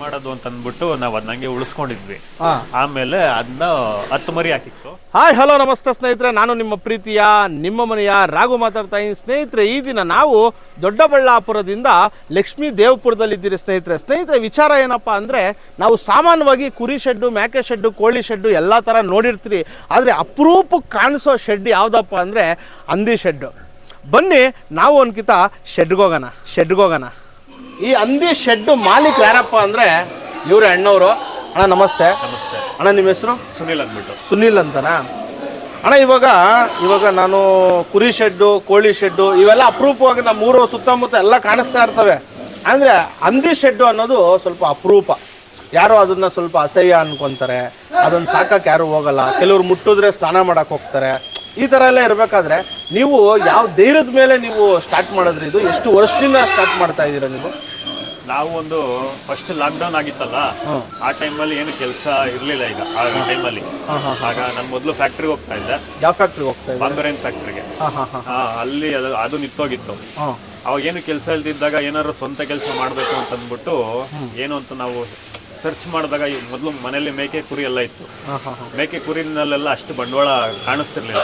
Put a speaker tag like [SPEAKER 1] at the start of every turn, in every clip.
[SPEAKER 1] ಮಾಡೋದು ಅಂತ ಅಂದ್ಬಿಟ್ಟು ನಾವು ಅದನ್ನಂಗೆ ಉಳಿಸ್ಕೊಂಡಿದ್ವಿ. ಆಮೇಲೆ ಅದನ್ನ ಹತ್ತು ಮರಿ ಹಾಕಿತ್ತು.
[SPEAKER 2] ಹಾಯ್ ಹಲೋ ನಮಸ್ತೆ ಸ್ನೇಹಿತರೆ. ನಾನು ನಿಮ್ಮ ಪ್ರೀತಿಯ ನಿಮ್ಮ ಮನೆಯ ರಾಘು ಮಾತಾಡ್ತಾ ಇದ್ದೀನಿ. ಸ್ನೇಹಿತರೆ ಈ ದಿನ ನಾವು ದೊಡ್ಡಬಳ್ಳಾಪುರದಿಂದ ಲಕ್ಷ್ಮೀ ದೇವಪುರದಲ್ಲಿದ್ದೀರಿ ಸ್ನೇಹಿತರೆ. ಸ್ನೇಹಿತರೆ ವಿಚಾರ ಏನಪ್ಪ ಅಂದರೆ ನಾವು ಸಾಮಾನ್ಯವಾಗಿ ಕುರಿ ಶೆಡ್ಡು ಮೇಕೆ ಶೆಡ್ಡು ಕೋಳಿ ಶೆಡ್ಡು ಎಲ್ಲ ಥರ ನೋಡಿರ್ತೀರಿ. ಆದರೆ ಅಪರೂಪಕ್ಕೆ ಕಾಣಿಸೋ ಶೆಡ್ ಯಾವುದಪ್ಪ ಅಂದರೆ ಹಂದಿ ಶೆಡ್ಡು. ಬನ್ನಿ ನಾವು ಅನ್ಕಿತ ಶೆಡ್ಗೋಗೋಣ ಹೋಗೋಣ ಶೆಡ್ಗೆ ಹೋಗೋಣ ಈ ಅಂದಿ ಶೆಡ್ಡು ಮಾಲೀಕ್ ಯಾರಪ್ಪ ಅಂದ್ರೆ ಇವ್ರ ಅಣ್ಣವರು. ಅಣ್ಣ ನಮಸ್ತೆ.
[SPEAKER 1] ನಮಸ್ತೆ.
[SPEAKER 2] ಅಣ್ಣ ನಿಮ್ಮ ಹೆಸರು?
[SPEAKER 1] ಸುನಿಲ್ ಅಂದ್ಬಿಟ್ಟು.
[SPEAKER 2] ಸುನಿಲ್ ಅಂತನಾ? ಅಣ್ಣ ಇವಾಗ ಇವಾಗ ನಾನು ಕುರಿ ಶೆಡ್ಡು ಕೋಳಿ ಶೆಡ್ಡು ಇವೆಲ್ಲ ಅಪರೂಪವಾಗಿ ನಮ್ಮ ಊರು ಸುತ್ತಮುತ್ತ ಎಲ್ಲ ಕಾಣಿಸ್ತಾ ಇರ್ತವೆ. ಅಂದರೆ ಹಂದಿ ಶೆಡ್ಡು ಅನ್ನೋದು ಸ್ವಲ್ಪ ಅಪರೂಪ. ಯಾರೋ ಅದನ್ನ ಸ್ವಲ್ಪ ಅಸಹ್ಯ ಅನ್ಕೊಂತಾರೆ. ಅದನ್ನ ಸಾಕಕ್ಕೆ ಯಾರು ಹೋಗಲ್ಲ. ಕೆಲವ್ರು ಮುಟ್ಟಿದ್ರೆ ಸ್ನಾನ ಮಾಡಕ್ಕೆ ಹೋಗ್ತಾರೆ. ಈ ಥರ ಎಲ್ಲ ಇರಬೇಕಾದ್ರೆ ನೀವು ಯಾವ ಧೈರ್ಯದ ಮೇಲೆ ನೀವು ಸ್ಟಾರ್ಟ್ ಮಾಡಿದ್ರಿ ಇದು? ಎಷ್ಟು ವರ್ಷದಿಂದ ಸ್ಟಾರ್ಟ್ ಮಾಡ್ತಾ ಇದ್ದೀರಾ ನೀವು?
[SPEAKER 1] ನಾವು ಒಂದು ಫಸ್ಟ್ ಲಾಕ್ಡೌನ್ ಆಗಿತ್ತಲ್ಲ ಆ ಟೈಮಲ್ಲಿ ಏನು ಕೆಲಸ ಇರಲಿಲ್ಲ ಈಗ ಆ ಟೈಮಲ್ಲಿ ಆಗ ನಾನು ಮೊದಲು ಫ್ಯಾಕ್ಟ್ರಿಗೆ ಹೋಗ್ತಾ ಇದ್ದೆ.
[SPEAKER 2] ಯಾವ ಫ್ಯಾಕ್ಟ್ರಿಗೆ ಹೋಗ್ತಾ ಇದ್ದೀರಾ?
[SPEAKER 1] ಬಾಂಬೆರೈನ್ ಫ್ಯಾಕ್ಟ್ರಿಗೆ
[SPEAKER 2] ಹಾಂ
[SPEAKER 1] ಅಲ್ಲಿ ಅದು ಅದು ನಿಂತೋಗಿತ್ತು. ಅವಾಗ ಏನು ಕೆಲಸ ಇಲ್ದಿದ್ದಾಗ ಏನಾದ್ರು ಸ್ವಂತ ಕೆಲಸ ಮಾಡಬೇಕು ಅಂತ ಅಂದ್ಬಿಟ್ಟು ಏನು ಅಂತ ನಾವು ಸರ್ಚ್ ಮಾಡಿದಾಗ ಈ ಮೊದಲು ಮನೆಯಲ್ಲಿ ಮೇಕೆ ಕುರಿ ಎಲ್ಲ ಇತ್ತು. ಮೇಕೆ ಕುರಿನಲ್ಲೆಲ್ಲ ಅಷ್ಟು ಬಂಡವಾಳ ಕಾಣಿಸ್ತಿರ್ಲಿಲ್ಲ.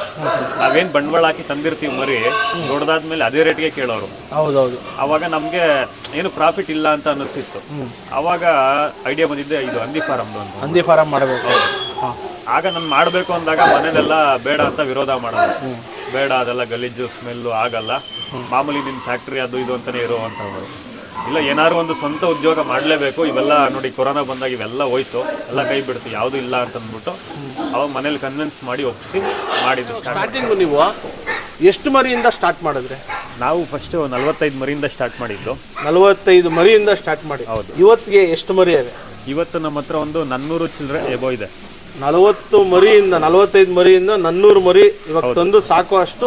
[SPEAKER 1] ನಾವೇನ್ ಬಂಡವಾಳ ಹಾಕಿ ತಂದಿರ್ತೀವಿ ಮರಿ ದೊಡ್ಡದಾದ್ಮೇಲೆ ಅದೇ ರೇಟ್ಗೆ ಕೇಳೋರು.
[SPEAKER 2] ಹೌದೌದು.
[SPEAKER 1] ಅವಾಗ ನಮ್ಗೆ ಏನು ಪ್ರಾಫಿಟ್ ಇಲ್ಲ ಅಂತ ಅನ್ನಿಸ್ತಿತ್ತು. ಅವಾಗ ಐಡಿಯಾ ಬಂದಿದ್ದೆ ಇದು ಹಂದಿ ಫಾರಂ
[SPEAKER 2] ಹಂದಿ ಫಾರಂ ಮಾಡಬೇಕು.
[SPEAKER 1] ಆಗ ನಾನು ಮಾಡಬೇಕು ಅಂದಾಗ ಮನೇಲೆಲ್ಲ ಬೇಡ ಅಂತ ವಿರೋಧ ಮಾಡೋದು. ಬೇಡ ಅದೆಲ್ಲ ಗಲೀಜು ಸ್ಮೆಲ್ಲು ಆಗಲ್ಲ. ಮಾಮೂಲಿ ನಿನ್ನ ಫ್ಯಾಕ್ಟ್ರಿ ಅದು ಇದು ಅಂತಾನೆ ಇರೋ ಅಂತ ಇಲ್ಲ ಏನಾದ್ರು ಒಂದು ಸ್ವಂತ ಉದ್ಯೋಗ ಮಾಡಲೇಬೇಕು. ಇವೆಲ್ಲ ನೋಡಿ ಕೊರೋನಾ ಬಂದಾಗ ಇವೆಲ್ಲ ಹೋಯ್ತು. ಎಲ್ಲ ಕೈ ಬಿಡ್ತು. ಯಾವುದು ಇಲ್ಲ ಅಂತ ಅಂದ್ಬಿಟ್ಟು ಅವಾಗ ಮನೇಲಿ ಕನ್ವಿನ್ಸ್ ಮಾಡಿ ಒಪ್ಪಿಸಿ ಮಾಡಿದ್ರು
[SPEAKER 2] ಸ್ಟಾರ್ಟಿಂಗ್ ನೀವು ಎಷ್ಟು ಮರಿಯಿಂದ ಸ್ಟಾರ್ಟ್ ಮಾಡಿದ್ರೆ?
[SPEAKER 1] ನಾವು ಫಸ್ಟ್ ನಲವತ್ತೈದು ಮರಿಯಿಂದ ಸ್ಟಾರ್ಟ್ ಮಾಡಿದ್ದು.
[SPEAKER 2] ನಲವತ್ತೈದು ಮರಿಯಿಂದ ಸ್ಟಾರ್ಟ್ ಮಾಡಿ.
[SPEAKER 1] ಹೌದು.
[SPEAKER 2] ಇವತ್ತಿಗೆ ಎಷ್ಟು ಮರಿ ಇದೆ
[SPEAKER 1] ಇವತ್ತು ನಮ್ಮ ಹತ್ರ ಒಂದು ನನ್ನೂರು ಚಿಲ್ಲರೆ ಎಬೋ ಇದೆ.
[SPEAKER 2] ನಲವತ್ತು ಮರಿಯಿಂದ ನಲವತ್ತೈದು ಮರಿಯಿಂದ ನನ್ನೂರು ಮರಿ ಇವಾಗ ತಂದು ಸಾಕೋ ಅಷ್ಟು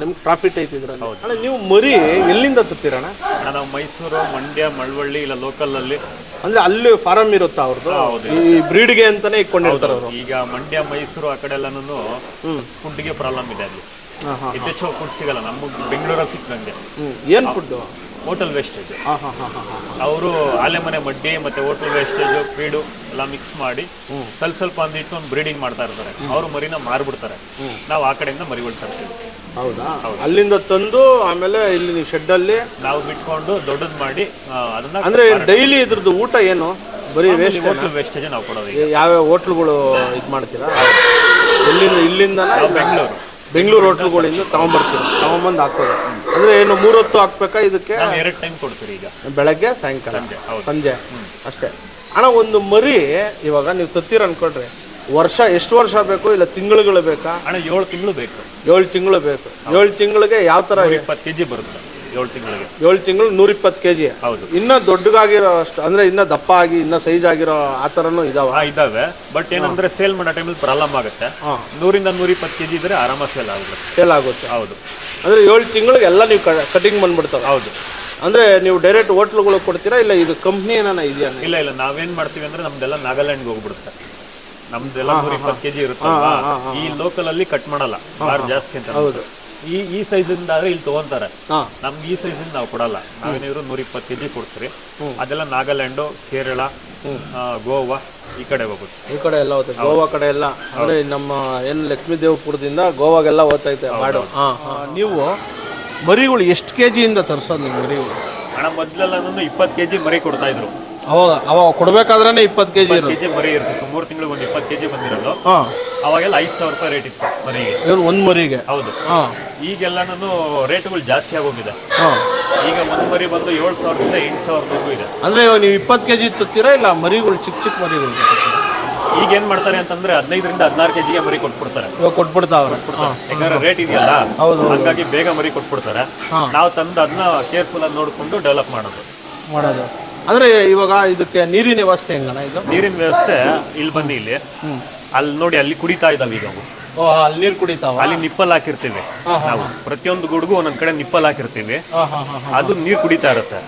[SPEAKER 2] ನಿಮ್ಗೆ ಪ್ರಾಫಿಟ್ ಐತಿ ಇದ್ರಲ್ಲಿ. ಅಣ್ಣ ನೀವು ಮರಿ ಎಲ್ಲಿಂದ ತುತ್ತೀರಣ
[SPEAKER 1] ನಾನು ನಾವು ಮೈಸೂರು ಮಂಡ್ಯ ಮಳವಳ್ಳಿ ಇಲ್ಲ ಲೋಕಲಲ್ಲಿ.
[SPEAKER 2] ಅಂದ್ರೆ ಅಲ್ಲಿ ಫಾರಂ ಇರುತ್ತಾ ಅವ್ರದ್ದು. ಈ ಬ್ರೀಡ್ಗೆ ಅಂತಾನೆ ಇಟ್ಕೊಂಡಿರ್ತಾರೆ ಅವರು.
[SPEAKER 1] ಈಗ ಮಂಡ್ಯ ಮೈಸೂರು ಆ ಕಡೆ ಎಲ್ಲಾನು ಫುಡ್ಗೆ ಪ್ರಾಬ್ಲಮ್ ಇದೆ ಅಲ್ಲಿ. ಹೆಚ್ಚು ಫುಡ್ ಸಿಗಲ್ಲ ನಮ್ಗೆ ಬೆಂಗಳೂರಲ್ಲಿ ಸಿಕ್ಕಂಗೆ
[SPEAKER 2] ಏನ್ ಏನು ಫುಡ್ಡು
[SPEAKER 1] ಹೋಟೆಲ್ ವೇಸ್ಟೇಜ್ ಅವರು ಆಲೆಮನೆ ಮಡ್ಡಿ ಮತ್ತೆ ಹೋಟೆಲ್ ವೇಸ್ಟೇಜ್ ಫೀಡು ಎಲ್ಲ ಮಿಕ್ಸ್ ಮಾಡಿ ಸ್ವಲ್ಪ ಸ್ವಲ್ಪ ಅಂದಿಟ್ಟು ಒಂದು ಬ್ರೀಡಿಂಗ್ ಮಾಡ್ತಾ ಇರ್ತಾರೆ. ಅವರು ಮರಿನ ಮಾರ್ಬಿಡ್ತಾರೆ. ನಾವು ಆ ಕಡೆಯಿಂದ ಮರಿಗಳು ತರ್ತೀವಿ.
[SPEAKER 2] ಹೌದಾ? ಅಲ್ಲಿಂದ ತಂದು ಆಮೇಲೆ ಇಲ್ಲಿ ಶೆಡ್ ಅಲ್ಲಿ
[SPEAKER 1] ನಾವು ಬಿಟ್ಕೊಂಡು ದೊಡ್ಡದು ಮಾಡಿ ಆ, ಅದನ್ನ
[SPEAKER 2] ಅಂದ್ರೆ ಡೈಲಿ ಇದ್ರದ್ದು ಊಟ ಏನು? ಬರೀ ವೇಸ್ಟ್
[SPEAKER 1] ಹೋಟೆಲ್ ವೇಸ್ಟೇಜ್ ನಾವು ಕೊಡೋದು ಈಗ.
[SPEAKER 2] ಯಾವ್ಯಾವ ಹೋಟ್ಲುಗಳು ಇದು ಮಾಡ್ತೀರಾ? ಇಲ್ಲಿಂದ ಇಲ್ಲಿಂದ
[SPEAKER 1] ನಾವು ಬೆಂಗಳೂರು.
[SPEAKER 2] ಬೆಂಗಳೂರು ಹೋಟ್ಲುಗಳಿಂದ ತಗೊಂಡ್ಬರ್ತೀವಿ. ತಗೊಂಬಂದು ಹಾಕೋದು ಅಂದ್ರೆ ಏನು ಮೂರೊತ್ತು ಹಾಕ್ಬೇಕಾ ಇದಕ್ಕೆ?
[SPEAKER 1] ಎರಡು ಟೈಮ್ ಕೊಡ್ತೀರಿ ಈಗ.
[SPEAKER 2] ಬೆಳಗ್ಗೆ ಸಾಯಂಕಾಲ.
[SPEAKER 1] ಸಂಜೆ
[SPEAKER 2] ಅಷ್ಟೇ. ಅಣ್ಣ ಒಂದು ಮರಿ ಇವಾಗ ನೀವು ತತ್ತೀರ ಅನ್ಕೊಂಡ್ರಿ. ವರ್ಷ ಎಷ್ಟು ವರ್ಷ ಬೇಕು ಇಲ್ಲ ತಿಂಗಳುಗಳು ಬೇಕಾ?
[SPEAKER 1] ಅಣ್ಣ ಏಳು ತಿಂಗಳು ಬೇಕು.
[SPEAKER 2] ಏಳು ತಿಂಗಳು ಬೇಕು. ಏಳು ತಿಂಗಳಿಗೆ ಯಾವ ತರ
[SPEAKER 1] ಇಪ್ಪತ್ತು ಕೆ ಜಿ ಬರುತ್ತೆ. ಏಳು ತಿಂಗಳಿಗೆ.
[SPEAKER 2] ಏಳು ತಿಂಗಳು ನೂರಿಪ್ಪತ್ತು ಕೆ ಜಿ
[SPEAKER 1] ಹೌದು.
[SPEAKER 2] ಇನ್ನ ದೊಡ್ಡಗಾಗಿರೋ ಅಷ್ಟು ಅಂದ್ರೆ ಇನ್ನ ದಪ್ಪ ಆಗಿ ಇನ್ನ ಸೈಜ್ ಆಗಿರೋ ಆ ಥರನೂ ಇದಾವ.
[SPEAKER 1] ಬಟ್ ಏನಂದ್ರೆ ಸೇಲ್ ಮಾಡೋ ಟೈಮಲ್ಲಿ ಪ್ರಾಬ್ಲಮ್ ಆಗುತ್ತೆ.
[SPEAKER 2] ಹಾಂ.
[SPEAKER 1] ನೂರಿಂದ ನೂರಿಪ್ಪತ್ತು ಕೆ ಜಿ ಇದ್ರೆ ಆರಾಮ ಸೇಲ್ ಆಗುತ್ತೆ.
[SPEAKER 2] ಸೇಲ್ ಆಗುತ್ತೆ.
[SPEAKER 1] ಹೌದು.
[SPEAKER 2] ಅಂದ್ರೆ ಏಳು ತಿಂಗಳಿಗೆ ಎಲ್ಲ ನೀವು ಕಟಿಂಗ್ ಬಂದ್ಬಿಡ್ತಾವೆ.
[SPEAKER 1] ಹೌದು.
[SPEAKER 2] ಅಂದ್ರೆ ನೀವು ಡೈರೆಕ್ಟ್ ಹೋಟ್ಲುಗಳು ಕೊಡ್ತೀರಾ ಇಲ್ಲ ಇದು ಕಂಪ್ನಿ ಏನಾನ ಇದೆಯಾ?
[SPEAKER 1] ಇಲ್ಲ ಇಲ್ಲ. ನಾವೇನ್ ಮಾಡ್ತೀವಿ ಅಂದ್ರೆ ನಮ್ದೆಲ್ಲ ನಾಗಾಲ್ಯಾಂಡ್ಗೆ ಹೋಗ್ಬಿಡುತ್ತೆ. ನಮ್ದೆಲ್ಲ ನೂರ ಇಪ್ಪತ್ತು ಕೆಜಿ ಇರುತ್ತೆ ಈ ಲೋಕಲ್ ಅಲ್ಲಿ ಕಟ್ ಮಾಡಲ್ಲ. ಜಾಸ್ತಿ ಅಂತ
[SPEAKER 2] ಹೌದು.
[SPEAKER 1] ಈ ಈ ಸೈಜ್ ಇಂದ ಆದ್ರೆ ಇಲ್ಲಿ ತಗೊಂತಾರೆ.
[SPEAKER 2] ಹಾ.
[SPEAKER 1] ನಮ್ಗೆ ಈ ಸೈಜ್ ಇಂದ ನಾವು ಕೊಡಲ್ಲ. ನಾವೇನಿದ್ರು ನೂರ ಇಪ್ಪತ್ತು ಕೆಜಿ ಕೊಡ್ತೀರಿ ಅದೆಲ್ಲ ನಾಗಾಲ್ಯಾಂಡು ಕೇರಳ ಗೋವಾ ಈ ಕಡೆ ಹೋಗುತ್ತೆ
[SPEAKER 2] ಈ ಕಡೆ ಎಲ್ಲ ಹೋಗುತ್ತೆ. ಗೋವಾ ಕಡೆ ಎಲ್ಲ. ಅಂದ್ರೆ ನಮ್ಮ ಏನು ಲಕ್ಷ್ಮೀ ದೇವಪುರದಿಂದ ಗೋವಾಗೆಲ್ಲ ಹೋಗ್ತೈತೆ ಮಾಡು. ಹಾ ನೀವು ಮರಿಗಳು ಎಷ್ಟು ಕೆ ಜಿಯಿಂದ ತರಿಸೋದು ನೀವು ಮರಿಗಳು?
[SPEAKER 1] ಹಣ ಮೊದ್ಲೆಲ್ಲ ಇಪ್ಪತ್ತು ಕೆಜಿ ಮರಿ ಕೊಡ್ತಾ ಇದ್ರು.
[SPEAKER 2] ಅವಾಗ ಅವಾಗ ಕೊಡ್ಬೇಕಾದ್ರೆ ಇಪ್ಪತ್ತು ಕೆ ಜಿ
[SPEAKER 1] ಕೆಜಿ ಮರಿ ಇರ್ತಿತ್ತು ಮೂರು ತಿಂಗಳಿಗೆ ಒಂದು ಇಪ್ಪತ್ತು ಕೆಜಿ ಬಂದಿರೋದು.
[SPEAKER 2] ಹಾಂ.
[SPEAKER 1] ಅವಾಗೆಲ್ಲ ಐದು ಸಾವಿರ ರೂಪಾಯಿ ರೇಟ್ ಇತ್ತು ಮರಿಗೆ.
[SPEAKER 2] ಒಂದು ಮರಿಗೆ.
[SPEAKER 1] ಹೌದು.
[SPEAKER 2] ಹಾಂ.
[SPEAKER 1] ಈಗೆಲ್ಲನೂ ರೇಟ್ಗಳು ಜಾಸ್ತಿ ಆಗೋಗಿದೆ.
[SPEAKER 2] ಹಾಂ.
[SPEAKER 1] ಈಗ ಒಂದು ಮರಿ ಬಂದು ಏಳು ಸಾವಿರದಿಂದ ಎಂಟು ಸಾವಿರದವರೆಗೂ ಇದೆ.
[SPEAKER 2] ಅಂದ್ರೆ ಇವಾಗ ನೀವು ಇಪ್ಪತ್ತು ಕೆ ಜಿ ತತ್ತೀರಾ ಇಲ್ಲ ಮರಿಗಳು ಚಿಕ್ಕ ಚಿಕ್ಕ ಮರಿಗಳು
[SPEAKER 1] ಈಗ ಏನ್ ಮಾಡ್ತಾರೆ ಅಂತಂದ್ರೆ ಹದಿನೈದರಿಂದ ಹದಿನಾರು ಕೆಜಿಗೆ ಮರಿ ಕೊಟ್ಬಿಡ್ತಾರೆ.
[SPEAKER 2] ಇವಾಗ ಕೊಟ್ಬಿಡ್ತಾವ್ರೆ.
[SPEAKER 1] ಯಾಕಂದ್ರೆ ರೇಟ್ ಇದೆಯಲ್ಲ?
[SPEAKER 2] ಹೌದು,
[SPEAKER 1] ಹಂಗಾಗಿ ಬೇಗ ಮರಿ ಕೊಟ್ಬಿಡ್ತಾರೆ. ನಾವು ತಂದು ಅದನ್ನ ಕೇರ್ಫುಲ್ ಆಗಿ ನೋಡ್ಕೊಂಡು ಡೆವಲಪ್ ಮಾಡೋದು.
[SPEAKER 2] ಮಾಡೋದು. ಅಂದ್ರೆ ಇವಾಗ ಇದಕ್ಕೆ ನೀರಿನ ವ್ಯವಸ್ಥೆ ಹೆಂಗಣ ಇದು?
[SPEAKER 1] ನೀರಿನ ವ್ಯವಸ್ಥೆ ಇಲ್ಲಿ ಬನ್ನಿ ಇಲ್ಲಿ. ಅಲ್ಲಿ ನೋಡಿ ಅಲ್ಲಿ ಕುಡಿತಾ ಇದಾವೆ ಈಗ ಅವು.
[SPEAKER 2] ಓ ಅಲ್ಲಿ ನೀರು ಕುಡಿತಾವ?
[SPEAKER 1] ಅಲ್ಲಿ ನಿಪ್ಪಲ್ ಹಾಕಿರ್ತೀವಿ ನಾವು. ಪ್ರತಿಯೊಂದು ಗುಡ್ಗೂ ಒಂದೊಂದ್ ಕಡೆ ನಿಪ್ಪಲ್ ಹಾಕಿರ್ತೀವಿ. ಅದು ನೀರು ಕುಡಿತಾ ಇರುತ್ತೆ.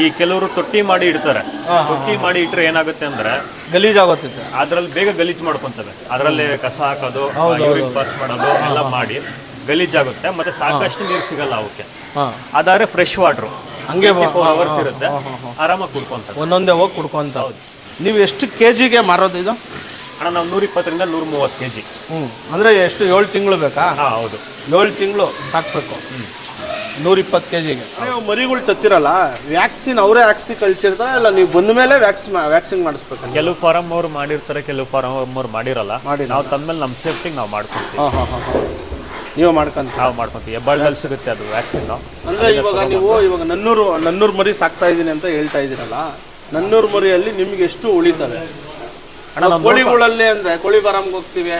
[SPEAKER 1] ಈ ಕೆಲವರು ತೊಟ್ಟಿ ಮಾಡಿ ಇಡ್ತಾರೆ. ತೊಟ್ಟಿ ಮಾಡಿ ಇಟ್ರೆ ಏನಾಗುತ್ತೆ ಅಂದ್ರೆ
[SPEAKER 2] ಗಲೀಜಾಗೋತೈತೆ
[SPEAKER 1] ಅದ್ರಲ್ಲಿ ಬೇಗ ಗಲೀಜ್ ಮಾಡ್ಕೊಂತವೆ. ಅದರಲ್ಲಿ ಕಸ ಹಾಕೋದು ಯೂರಿನ್ ಪಾಸ್ ಮಾಡೋದು ಎಲ್ಲ ಮಾಡಿ ಗಲೀಜಾಗುತ್ತೆ ಮತ್ತೆ ಸಾಕಷ್ಟು ನೀರು ಸಿಗಲ್ಲ ಅವಕ್ಕೆ. ಅದಾದ್ರೆ ಫ್ರೆಶ್ ವಾಟ್ರು
[SPEAKER 2] ಹಂಗೆ
[SPEAKER 1] ಅವರ್ಸ್ ಇರುತ್ತೆ. ಆರಾಮಾಗಿ ಕುಡ್ಕೊಂತ
[SPEAKER 2] ಒಂದೊಂದೇ ಹೋಗಿ ಕುಡ್ಕೊಂತ ನೀವು ಎಷ್ಟು ಕೆ ಜಿಗೆ ಮಾರೋದು ಇದು?
[SPEAKER 1] ಅಣ್ಣ ನಾವು ನೂರ ಇಪ್ಪತ್ತರಿಂದ ನೂರ ಮೂವತ್ತು ಕೆ ಜಿ
[SPEAKER 2] ಹ್ಞೂ ಅಂದರೆ ಎಷ್ಟು ಏಳು ತಿಂಗಳು ಬೇಕಾ?
[SPEAKER 1] ಹಾಂ ಹೌದು.
[SPEAKER 2] ಏಳು ತಿಂಗಳು ಸಾಕಬೇಕು. ನೂರಿಪ್ಪತ್ತು ಕೆ ಜಿಗೆ ನೀವು ಮರಿಗಳು ತತ್ತಿರಲ್ಲ ವ್ಯಾಕ್ಸಿನ್ ಅವರೇ ಹಾಕ್ಸಿ ಕಳಿಸಿರ್ತಾರೆ ಇಲ್ಲ ನೀವು ಬಂದ ಮೇಲೆ ವ್ಯಾಕ್ಸಿನ್ ವ್ಯಾಕ್ಸಿನ್ ಮಾಡಿಸ್ಬೇಕು
[SPEAKER 1] ಕೆಲವು ಫಾರಮ್ ಅವ್ರು ಮಾಡಿರ್ತಾರೆ ಕೆಲವು ಫಾರಂ ಅವ್ರು ಮಾಡಿರಲ್ಲ.
[SPEAKER 2] ಮಾಡಿ
[SPEAKER 1] ನಾವು ತಂದ್ಮೇಲೆ ನಮ್ಮ ಸೇಫ್ಟಿಗೆ ನಾವು ಮಾಡ್ತೀವಿ
[SPEAKER 2] ಹಾಂ ಹಾಂ ಹಾಂ ಹಾಂ. ನೀವು ಮಾಡ್ಕೊಂತ
[SPEAKER 1] ನಾವು ಮಾಡ್ಕೊಂತೀವಿ. ಹೆಬ್ಬಾಳದಲ್ಲಿ ಸಿಗುತ್ತೆ ಅದು ವ್ಯಾಕ್ಸಿನ್
[SPEAKER 2] ಅಂದ್ರೆ ಇವಾಗ ನೀವು ಇವಾಗ ನನ್ನೂರು ನನ್ನೂರು ಮರಿ ಸಾಕ್ತಾ ಇದ್ದೀನಿ ಅಂತ ಹೇಳ್ತಾ ಇದ್ದೀರಲ್ಲ ನನ್ನೂರು ಮರಿಯಲ್ಲಿ ನಿಮ್ಗೆ ಎಷ್ಟು ಉಳಿತವೆ? ಕೋಳಿಗಳಲ್ಲಿ ಅಂದ್ರೆ ಕೋಳಿ ಫಾರಮ್ಗೆ ಹೋಗ್ತೀವಿ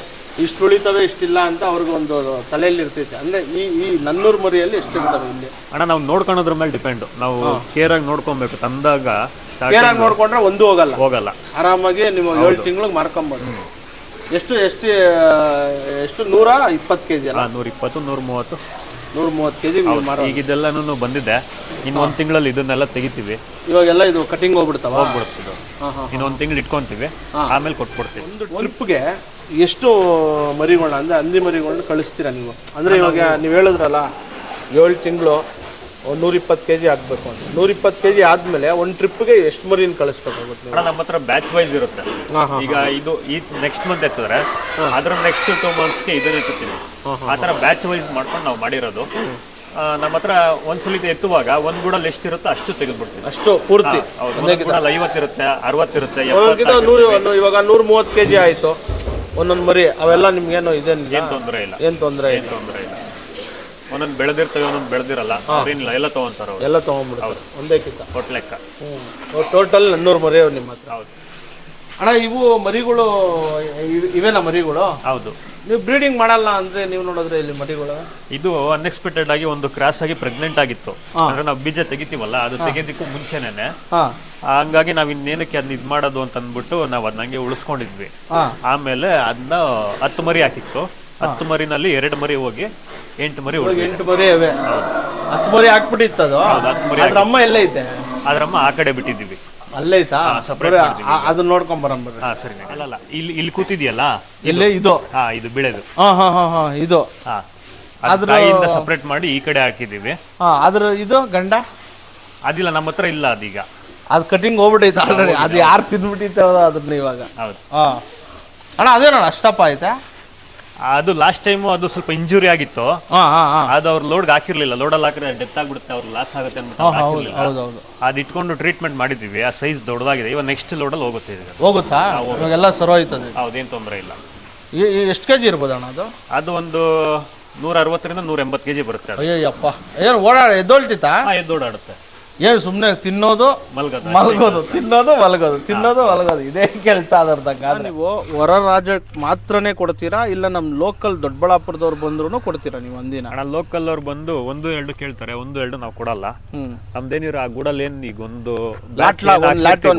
[SPEAKER 2] ಇಷ್ಟು ಉಳಿತವೆ ಇಷ್ಟಿಲ್ಲ ಅಂತ ಅವ್ರಿಗೆ ಒಂದು ತಲೆಯಲ್ಲಿ ಇರ್ತೈತೆ ಅಂದ್ರೆ ಈ ಈ ನನ್ನೂರು ಮರಿಯಲ್ಲಿ ಎಷ್ಟು ಇರ್ತವೆ ಇಲ್ಲಿ?
[SPEAKER 1] ಅಣ್ಣ ನಾವು ನೋಡ್ಕೊಳೋದ್ರ ಮೇಲೆ ಡಿಪೆಂಡ್ ನಾವು ಕೇರ್ ಆಗಿ ನೋಡ್ಕೊಬೇಕು. ತಂದಾಗ ಕೇರ್
[SPEAKER 2] ಕೇರಾಗಿ ನೋಡ್ಕೊಂಡ್ರೆ ಒಂದು ಹೋಗಲ್ಲ.
[SPEAKER 1] ಹೋಗಲ್ಲ.
[SPEAKER 2] ಆರಾಮಾಗಿ ನೀವು ಏಳು ತಿಂಗಳಿಗೆ ಮಾರ್ಕೊಂಬೋದು. ಎಷ್ಟು ಎಷ್ಟು ಎಷ್ಟು? ನೂರ ಇಪ್ಪತ್ತು ಕೆ ಜಿ ಅಲ್ಲ?
[SPEAKER 1] ನೂರ ಇಪ್ಪತ್ತು ನೂರ ಮೂವತ್ತು
[SPEAKER 2] ನೂರ ಮೂವತ್ತು ಕೆ ಜಿ ನೀವು ಮಾರೋ
[SPEAKER 1] ಈಗ ಇದೆಲ್ಲನೂ ಬಂದಿದೆ. ಇನ್ನು ಒಂದು ತಿಂಗಳಲ್ಲಿ ಇದನ್ನೆಲ್ಲ ತೆಗಿತೀವಿ.
[SPEAKER 2] ಇವಾಗೆಲ್ಲ ಇದು ಕಟಿಂಗ್ ಹೋಗ್ಬಿಡ್ತಾವ
[SPEAKER 1] ಹೋಗ್ಬಿಡ್ತಿದ್ದು ಇನ್ನೊಂದು ತಿಂಗಳು ಇಟ್ಕೊಂತೀವಿ. ಆಮೇಲೆ ಕೊಟ್ಬಿಡ್ತೀವಿ.
[SPEAKER 2] ಒಂದು ಟ್ರಿಪ್ಗೆ ಎಷ್ಟು ಮರಿಗಳನ್ನ ಅಂದರೆ ಹಂದಿ ಮರಿಗಳನ್ನ ಕಳಿಸ್ತೀರಾ ನೀವು? ಅಂದರೆ ಇವಾಗ ನೀವು ಹೇಳಿದ್ರಲ್ಲ ಏಳು ತಿಂಗಳು ಒಂದು ನೂರಿಪ್ಪತ್ತು ಕೆ ಜಿ ಆಗಬೇಕು ಅಂತ. ನೂರಿಪ್ಪತ್ತು ಕೆ ಜಿ ಆದಮೇಲೆ ಒಂದು ಟ್ರಿಪ್ಗೆ ಎಷ್ಟು ಮರಿನ ಕಳಿಸ್ಬೇಕಾಗುತ್ತೆ ನೀವು?
[SPEAKER 1] ಅಣ್ಣ ನಮ್ಮ ಹತ್ರ ಬ್ಯಾಚ್ ವೈಸ್ ಇರುತ್ತೆ.
[SPEAKER 2] ಹಾಂ ಹಾಂ
[SPEAKER 1] ಈಗ ಇದು ಈ ನೆಕ್ಸ್ಟ್ ಮಂತ್ ಎತ್ತಿದ್ರೆ ಅದ್ರ ನೆಕ್ಸ್ಟ್ ಟೂ ಮಂತ್ಸ್ಗೆ ಇದನ್ನ ಎತ್ತುತ್ತೀವಿ ಆ ಥರ ಬ್ಯಾಚ್ ವೈಸ್ ಮಾಡ್ಕೊಂಡು ನಾವು ಮಾಡಿರೋದು. ಆ, ನಮ್ಮ ಹತ್ರ ಒಂದ್ಸಲಿ ಎತ್ತುವಾಗ ಒಂದ್ ಗೂಡಲ್ಲಿ ಎಷ್ಟಿರುತ್ತೋ ಅಷ್ಟು ತೆಗೆದ್ಬಿಡ್ತೀವಿ
[SPEAKER 2] ಅಷ್ಟು ಪೂರ್ತಿ.
[SPEAKER 1] ಹೌದು. ಒಂದೊಂದು ಗೂಡಲ್ಲಿ ಐವತ್ತಿರುತ್ತೆ ಅರವತ್ತಿರುತ್ತೆ
[SPEAKER 2] ಒಂದೊಂದ್ಕಿಂತ ನೂರು ಒಂದು ಇವಾಗ ನೂರ ಮೂವತ್ತು ಕೆ ಜಿ ಆಯಿತು. ಒಂದೊಂದು ಮರಿ ಅವೆಲ್ಲ ನಿಮ್ಗೇನು ಇದೇನಿಲ್ಲ?
[SPEAKER 1] ಏನು ತೊಂದರೆ ಇಲ್ಲ.
[SPEAKER 2] ಏನು ತೊಂದರೆ ಇಲ್ಲ?
[SPEAKER 1] ಏನು ತೊಂದರೆ ಇಲ್ಲ. ಒಂದೊಂದು ಬೆಳೆದಿರ್ತವೆ ಒಂದೊಂದು ಬೆಳೆದಿರಲ್ಲ. ಅದೇನಿಲ್ಲ ಎಲ್ಲ ತಗೊಂತಾರ
[SPEAKER 2] ಎಲ್ಲ ತೊಗೊಂಡ್ಬಿಡ್ತಾರೆ. ಒಂದೇ ಕಿತ್ತ.
[SPEAKER 1] ಒಟ್ಟು ಲೆಕ್ಕ.
[SPEAKER 2] ಹ್ಞೂ ಟೋಟಲ್ ನನ್ನೂರು ಮರಿ ಅವ್ರು ನಿಮ್ಮ ಹತ್ರ.
[SPEAKER 1] ಹೌದು.
[SPEAKER 2] ಅಣ್ಣ ಇವು ಮರಿಗಳು ಇವ್- ಇವೇನಾ ಮರಿಗಳು?
[SPEAKER 1] ಹೌದು.
[SPEAKER 2] ನೀವು ಬ್ರೀಡಿಂಗ್ ಮಾಡಲ್ಲ ಅಂದ್ರೆ ನೀವು ನೋಡಿದ್ರೆ ಇಲ್ಲಿ ಮರಿಗಳು?
[SPEAKER 1] ಇದು ಅನ್ಎಕ್ಸ್ಪೆಕ್ಟೆಡ್ ಆಗಿ ಒಂದು ಕ್ರಾಸ್ ಆಗಿ ಪ್ರೆಗ್ನೆಂಟ್ ಆಗಿತ್ತು. ಅಂದ್ರೆ ನಾವು ಬೀಜ ತೆಗಿತೀವಲ್ಲ ಅದು ತೆಗೆದಿಕ್ಕೂ ಮುಂಚೆನೇನೆ.
[SPEAKER 2] ಹಾ.
[SPEAKER 1] ಹಂಗಾಗಿ ನಾವ್ ಇನ್ನೇನಕ್ಕೆ ಅದನ್ನ ಇದ್ ಮಾಡೋದು ಅಂತ ಅಂದ್ಬಿಟ್ಟು ನಾವು ಅದನ್ನ ಹಂಗೆ ಉಳಿಸ್ಕೊಂಡಿದ್ವಿ. ಆಮೇಲೆ ಅದನ್ನ ಹತ್ತು ಮರಿ ಹಾಕಿತ್ತು. ಹತ್ತು ಮರಿನಲ್ಲಿ ಎರಡು ಮರಿ ಹೋಗಿ ಎಂಟು ಮರಿ ಹೋಗಿ
[SPEAKER 2] ಎಂಟು ಮರಿ ಅವೆ ಹತ್ತು ಮರಿ ಹಾಕ್ಬಿಟ್ಟಿತ್ತು ಅದು.
[SPEAKER 1] ಹತ್ತು ಮರಿ
[SPEAKER 2] ಅದ್ರ ಅಮ್ಮ ಎಲ್ಲೇ ಐತೆ
[SPEAKER 1] ಅದ್ರಮ್ಮ ಆ ಕಡೆ ಬಿಟ್ಟಿದ್ದೀವಿ.
[SPEAKER 2] ಅಲ್ಲೇ ಐತಾ
[SPEAKER 1] ಸಪ್ರೇಟ್
[SPEAKER 2] ಬರೀ ಆ- ಅದನ್ನ ನೋಡ್ಕೊಂಡ್ ಬರಂಬರ್ರಿ
[SPEAKER 1] ಹಾ ಸರಿ ಅಲ್ಲಲ್ಲ ಇಲ್ಲಿ ಇಲ್ಲಿ ಕೂತಿದ್ಯಲ್ಲ?
[SPEAKER 2] ಇಲ್ಲೇ ಇದು.
[SPEAKER 1] ಹಾ ಇದು ಬೆಳೆದು.
[SPEAKER 2] ಹಾ ಹಾ ಹಾ ಹಾ ಇದು.
[SPEAKER 1] ಹಾ ಅದ್ರ ಇಂದ ಸಪ್ರೇಟ್ ಮಾಡಿ ಈ ಕಡೆ ಹಾಕಿದೀವಿ
[SPEAKER 2] ಹಾ ಅದ್ರ ಇದು ಗಂಡ?
[SPEAKER 1] ಅದಿಲ್ಲ ನಮ್ಮ ಹತ್ರ ಇಲ್ಲ ಅದೀಗ.
[SPEAKER 2] ಅದು ಕಟಿಂಗ್ ಹೋಗ್ಬಿಟ್ಟೈತೆ ಆಲ್ರೆಡಿ ಅದು ಯಾರು ತಿಂದ್ಬಿಟ್ಟಿತ್ತು ಅದನ್ನ ಇವಾಗ.
[SPEAKER 1] ಹೌದು.
[SPEAKER 2] ಹಾ. ಅಣ್ಣ ಅದೇನಣ್ಣ ಅಷ್ಟಪ್ಪ ಐತೆ?
[SPEAKER 1] ಅದು ಲಾಸ್ಟ್ ಟೈಮು ಅದು ಸ್ವಲ್ಪ ಇಂಜುರಿ ಆಗಿತ್ತು.
[SPEAKER 2] ಹಾ ಹಾ ಹಾ.
[SPEAKER 1] ಅದು ಅವ್ರು ಲೋಡ್ಗೆ ಹಾಕಿರ್ಲಿಲ್ಲ. ಲೋಡಲ್ಲಿ ಹಾಕಿದ್ರೆ ಡೆತ್ ಆಗ್ಬಿಡುತ್ತೆ ಅವ್ರು ಲಾಸ್ ಆಗುತ್ತೆ ಅಂದ್ಬಿಟ್ಟು ಅವ್ರು ಹಾಕಿರ್ಲಿಲ್ಲ.
[SPEAKER 2] ಹೌದು
[SPEAKER 1] ಅದು ಇಟ್ಕೊಂಡು ಟ್ರೀಟ್ಮೆಂಟ್ ಮಾಡಿದ್ವಿ ಆ ಸೈಜ್ ದೊಡ್ಡದಾಗಿದೆ. ಇವಾಗ ನೆಕ್ಸ್ಟ್ ಲೋಡಲ್ಲಿ ಹೋಗುತ್ತೆ ಇದು
[SPEAKER 2] ಹೋಗುತ್ತಾ? ಇವಾಗೆಲ್ಲ ಸರೋ ಆಯ್ತದೆ.
[SPEAKER 1] ಹೌದೇನು ತೊಂದರೆ ಇಲ್ಲ.
[SPEAKER 2] ಎಷ್ಟು ಕೆ ಜಿ ಇರ್ಬೋದು ಅಣ್ಣ ಅದು?
[SPEAKER 1] ಅದು ಒಂದು ನೂರ ಅರವತ್ತರಿಂದ ನೂರ ಎಂಬತ್ತು ಕೆಜಿ ಬರುತ್ತೆ ಅದು.
[SPEAKER 2] ಅಯ್ಯಯ್ಯಪ್ಪ. ಏನು ಓಡಾಡ ಎದ್ದೊಳ್ತಿತ್ತಾ?
[SPEAKER 1] ಹಾ, ಎದ್ದು ಓಡಾಡುತ್ತೆ
[SPEAKER 2] ಏನು ಸುಮ್ಮನೆ ತಿನ್ನೋದು?
[SPEAKER 1] ಮಲ್ಗೋದು.
[SPEAKER 2] ಮಲಗೋದು. ತಿನ್ನೋದು. ಮಲಗೋದು. ತಿನ್ನೋದು ಮಲಗೋದು. ಇದೇ ಕೆಲಸ ಅದರ್ದಂಗ ನೀವು ಹೊರ ರಾಜ್ಯಕ್ಕೆ ಮಾತ್ರನೇ ಕೊಡ್ತೀರಾ? ಇಲ್ಲ ನಮ್ಮ ಲೋಕಲ್ ದೊಡ್ಡಬಳ್ಳಾಪುರದವ್ರು ಬಂದ್ರು ಕೊಡ್ತೀರಾ ನೀವು ಒಂದಿನ?
[SPEAKER 1] ಅಣ್ಣ ಲೋಕಲ್ ಅವ್ರು ಬಂದು ಒಂದು ಎರಡು ಕೇಳ್ತಾರೆ. ಒಂದು ಎರಡು ನಾವು ಕೊಡಲ್ಲ. ನಮ್ದೇನಿರ ಆ ಗುಡಲ್ ಏನ್ ಈಗ ಒಂದು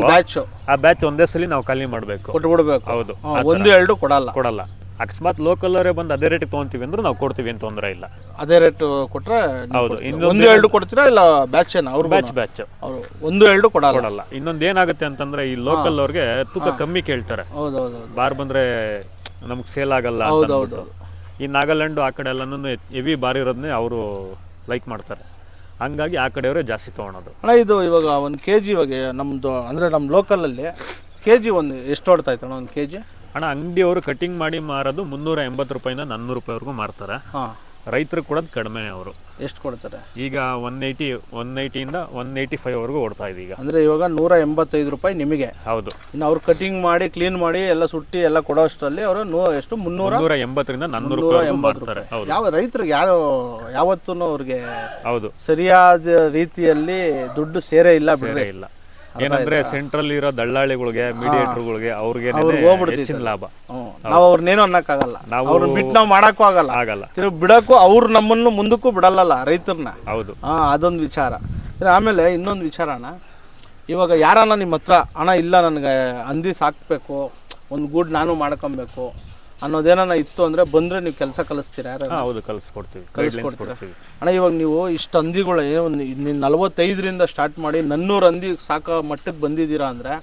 [SPEAKER 2] ಬ್ಯಾಚ್
[SPEAKER 1] ಆ ಬ್ಯಾಚ್ ಒಂದೇ ಸಲ ನಾವು ಖಾಲಿ ಮಾಡ್ಬೇಕು.
[SPEAKER 2] ಕೊಟ್ಬಿಡ್ಬೇಕು.
[SPEAKER 1] ಹೌದು.
[SPEAKER 2] ಒಂದು ಎರಡು ಕೊಡಲ್ಲ.
[SPEAKER 1] ಕೊಡಲ್ಲ. ಅಕಸ್ಮಾತ್ ಲೋಕಲ್ ಅವರೇ ಬಂದು ಅದೇ ರೇಟ್ ತಗೊಂತೀವಿ ಅಂದ್ರೆ ನಾವು ಕೊಡ್ತೀವಿ ಏನು ತೊಂದರೆ ಇಲ್ಲ.
[SPEAKER 2] ಅದೇ ರೇಟ್ ಕೊಟ್ರೆ
[SPEAKER 1] ಹೌದು ಇನ್ನೊಂದು
[SPEAKER 2] ಒಂದು ಎರಡು ಕೊಡ್ತೀರಾ ಇಲ್ಲ ಬ್ಯಾಚ್ ಏನ? ಅವ್ರು
[SPEAKER 1] ಬ್ಯಾಚ್ ಬ್ಯಾಚ್
[SPEAKER 2] ಅವರು ಒಂದು ಎರಡು ಕೊಡಲ್ಲ?
[SPEAKER 1] ಕೊಡಲ್ಲ. ಇನ್ನೊಂದು ಏನಾಗುತ್ತೆ ಅಂತಂದ್ರೆ ಈ ಲೋಕಲ್ ಅವ್ರಿಗೆ ತೂಕ ಕಮ್ಮಿ ಕೇಳ್ತಾರೆ. ಬಾರ್ ಬಂದ್ರೆ ನಮ್ಗೆ ಸೇಲ್ ಆಗಲ್ಲ ಅಂತ ಅಂದ್ಬಿಟ್ಟು. ಈ ನಾಗಾಲ್ಯಾಂಡ್ ಆ ಕಡೆ ಎಲ್ಲನೂ ಹೆವಿ ಬಾರ್ ಇರೋದನ್ನೇ ಅವರು ಲೈಕ್ ಮಾಡ್ತಾರೆ. ಹಂಗಾಗಿ ಆ ಕಡೆಯವರೇ ಜಾಸ್ತಿ ತೊಗೊಳೋದು.
[SPEAKER 2] ಅಣ್ಣ ಇದು ಇವಾಗ ಒಂದು ಕೆ ಜಿ ಇವಾಗ ನಮ್ಮದು ಅಂದರೆ ನಮ್ಮ ಲೋಕಲಲ್ಲಿ ಕೆ ಜಿ ಒಂದು ಎಷ್ಟು ಹೊಡ್ತಾ ಇತ್ತು ಅಣ್ಣ ಒಂದು ಕೆ ಜಿ
[SPEAKER 1] ಹಣ ಅಂಗಡಿಯವರು ಕಟಿಂಗ್ ಮಾಡಿ ಮಾರೋದು ಮುನ್ನೂರ ಎಂಬತ್ತು ರೂಪಾಯಿಂದ ನಾನ್ನೂರು ರೂಪಾಯಿವರೆಗೂ ಮಾರ್ತಾರೆ.
[SPEAKER 2] ಹಾಂ.
[SPEAKER 1] ರೈತರು ಕೊಡೋದು ಕಡಿಮೆ ಅವರು.
[SPEAKER 2] ಎಷ್ಟು ಕೊಡ್ತಾರೆ?
[SPEAKER 1] ಈಗ ಒನ್ ಏಯ್ಟಿ ಒನ್ ಏಯ್ಟಿಯಿಂದ ಒನ್ ಏಯ್ಟಿ ಫೈವ್ ವರೆಗೂ ಓಡ್ತಾ ಇದೆ ಈಗ.
[SPEAKER 2] ಅಂದರೆ ಇವಾಗ ನೂರ ಎಂಬತ್ತೈದು ರೂಪಾಯಿ ನಿಮಗೆ.
[SPEAKER 1] ಹೌದು.
[SPEAKER 2] ಇನ್ನು ಅವ್ರು ಕಟಿಂಗ್ ಮಾಡಿ ಕ್ಲೀನ್ ಮಾಡಿ ಎಲ್ಲ ಸುಟ್ಟಿ ಎಲ್ಲ ಕೊಡೋ ಅಷ್ಟರಲ್ಲಿ ಅವರು ನೂ ಎಷ್ಟು? ಮುನ್ನೂರ?
[SPEAKER 1] ನೂರ ಎಂಬತ್ತರಿಂದ ನಾನ್ನೂರು
[SPEAKER 2] ನೂರ
[SPEAKER 1] ರೂಪಾಯಿ. ಮಾಡ್ತಾರೆ
[SPEAKER 2] ಯಾವ ರೈತರಿಗೆ ಯಾರು ಯಾವತ್ತೂ ಅವ್ರಿಗೆ
[SPEAKER 1] ಹೌದು.
[SPEAKER 2] ಸರಿಯಾದ ರೀತಿಯಲ್ಲಿ ದುಡ್ಡು ಸೇರೇ ಇಲ್ಲ
[SPEAKER 1] ಬೇರೆ ಇಲ್ಲ. ಏನಂದ್ರೆ ಸೆಂಟ್ರಲ್ ಇರೋ ದಳ್ಳಾಳಿಗಳಿಗೆ ಮೀಡಿಯೇಟರ್ಗಳಿಗೆ ಅವ್ರಿಗೆ ಹೆಚ್ಚಿನ ಲಾಭ.
[SPEAKER 2] ನಾವು ಅವ್ರನ್ನೇನು ಅನ್ನಕ್ಕಾಗಲ್ಲ.
[SPEAKER 1] ನಾವು-
[SPEAKER 2] ಅವ್ರನ್ನ ಬಿಟ್ಟು ನಾವು ಮಾಡಕ್ಕೂ ಆಗಲ್ಲ.
[SPEAKER 1] ಆಗಲ್ಲ.
[SPEAKER 2] ತಿರುಗಿ ಬಿಡಕ್ಕೂ ಅವ್ರು ನಮ್ಮನ್ನು ಮುಂದಕ್ಕೂ ಬಿಡಲ್ಲಲ್ಲ ರೈತರನ್ನ
[SPEAKER 1] ಹೌದು.
[SPEAKER 2] ಹಾ ಅದೊಂದು ವಿಚಾರ. ಆಮೇಲೆ ಇನ್ನೊಂದು ವಿಚಾರ ಅಣ್ಣ ಇವಾಗ ಯಾರನ್ನ ನಿಮ್ಮ ಹತ್ರ ಹಣ ಇಲ್ಲ ನನಗೆ ಹಂದಿ ಸಾಕ್ಬೇಕು ಒಂದು ಗೂಡ್ ನಾನು ಮಾಡ್ಕೊಬೇಕು ಅನ್ನೋದೇನ ಇತ್ತು ಅಂದ್ರೆ ಬಂದ್ರೆ ನೀವು ಕೆಲಸ ಕಲಿಸ್ತೀರಾ ಯಾರು?
[SPEAKER 1] ಹಾ, ಹೌದು ಕಲಿಸ್ಕೊಡ್ತೀವಿ. ಗೈಡ್ಲೈನ್ಸ್ ಕೊಡ್ತೀವಿ.
[SPEAKER 2] ಅಣ್ಣ ಇವಾಗ ನೀವು ಇಷ್ಟು ಹಂದಿಗಳು ಏನು ನೀವು ನಲ್ವತ್ತೈದರಿಂದ ಸ್ಟಾರ್ಟ್ ಮಾಡಿ ನನ್ನೂರು ಹಂದಿ ಸಾಕೋ ಮಟ್ಟಕ್ಕೆ ಬಂದಿದ್ದೀರಾ ಅಂದರೆ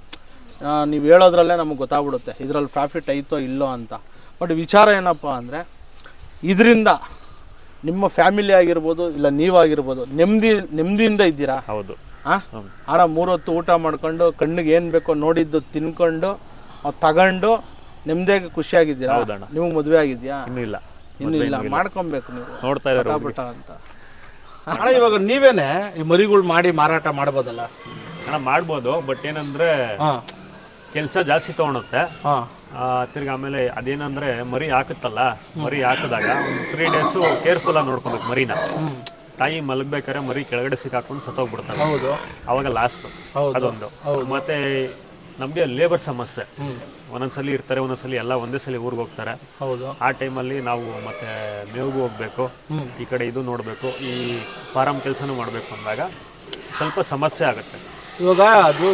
[SPEAKER 2] ನೀವು ಹೇಳೋದ್ರಲ್ಲೇ ನಮಗೆ ಗೊತ್ತಾಗ್ಬಿಡುತ್ತೆ ಇದರಲ್ಲಿ ಪ್ರಾಫಿಟ್ ಐತೋ ಇಲ್ಲೋ ಅಂತ. ಬಟ್ ವಿಚಾರ ಏನಪ್ಪ ಅಂದರೆ ಇದರಿಂದ ನಿಮ್ಮ ಫ್ಯಾಮಿಲಿ ಆಗಿರ್ಬೋದು ಇಲ್ಲ ನೀವಾಗಿರ್ಬೋದು ನೆಮ್ಮದಿ ನೆಮ್ಮದಿಯಿಂದ ಇದ್ದೀರಾ?
[SPEAKER 1] ಹೌದು.
[SPEAKER 2] ಹಾಂ ಆರಾಮ್ ಮೂರೊತ್ತು ಊಟ ಮಾಡ್ಕೊಂಡು ಕಣ್ಣಿಗೆ ಏನು ಬೇಕೋ ನೋಡಿದ್ದು ತಿನ್ಕೊಂಡು ಅದ್ ತಗೊಂಡು ನೆಮ್ಮದಿಯಾಗಿ ಖುಷಿಯಾಗಿದ್ದೀರಾ?
[SPEAKER 1] ಹೌದಣ್ಣ.
[SPEAKER 2] ನಿಮಗೆ ಮದುವೆ ಆಗಿದ್ಯಾ?
[SPEAKER 1] ಇನ್ನೂ ಇಲ್ಲ.
[SPEAKER 2] ಇನ್ನೂ ಇಲ್ಲ. ಮಾಡ್ಕೊಬೇಕು ನೀವು.
[SPEAKER 1] ನೋಡ್ತಾ ಇದ್ದಾರೆ
[SPEAKER 2] ಪಟಾಪಟ ಅಂತ. ಅಣ್ಣ ಇವಾಗ ನೀವೇನೆ ಈ ಮರಿಗಳು ಮಾಡಿ ಮಾರಾಟ ಮಾಡ್ಬೋದಲ್ಲ?
[SPEAKER 1] ಅಣ್ಣ ಮಾಡ್ಬೋದು. ಬಟ್ ಏನಂದ್ರೆ
[SPEAKER 2] ಹಾ.
[SPEAKER 1] ಕೆಲಸ ಜಾಸ್ತಿ ತಗೊಳುತ್ತೆ.
[SPEAKER 2] ಹಾ.
[SPEAKER 1] ಆ, ತಿರ್ಗಿ ಆಮೇಲೆ ಅದೇನಂದ್ರೆ ಮರಿ ಹಾಕುತ್ತಲ್ಲ ಮರಿ ಹಾಕಿದಾಗ ಒಂದು ತ್ರೀ ಡೇಸು ಕೇರ್ಫುಲ್ ಆಗಿ ನೋಡ್ಕೊಬೇಕು ಮರಿನ. ತಾಯಿ ಮಲಗ್ಬೇಕಾದ್ರೆ ಮರಿ ಕೆಳಗಡೆ ಸಿಕ್ಕಾಕೊಂಡು ಸತ್ತೋಗ್ಬಿಡ್ತಾರೆ
[SPEAKER 2] ಹೌದು.
[SPEAKER 1] ಅವಾಗ ಲಾಸ್
[SPEAKER 2] ಹೌದು.
[SPEAKER 1] ಅದೊಂದು. ಮತ್ತೆ ನಮಗೆ ಲೇಬರ್ ಸಮಸ್ಯೆ. ಒಂದೊಂದ್ಸಲಿ ಇರ್ತಾರೆ ಒಂದೊಂದ್ಸಲಿ ಎಲ್ಲ ಒಂದೇ ಸಲ ಊರಿಗೆ ಹೋಗ್ತಾರೆ.
[SPEAKER 2] ಹೌದು.
[SPEAKER 1] ಆ ಟೈಮಲ್ಲಿ ನಾವು ಮತ್ತೆ ಮೇವಿಗೂ ಹೋಗ್ಬೇಕು. ಈ ಕಡೆ ಇದು ನೋಡಬೇಕು. ಈ ಫಾರಂ ಕೆಲಸನೂ ಮಾಡಬೇಕು ಅಂದಾಗ ಸ್ವಲ್ಪ ಸಮಸ್ಯೆ ಆಗುತ್ತೆ.
[SPEAKER 2] ಇವಾಗ ಅದು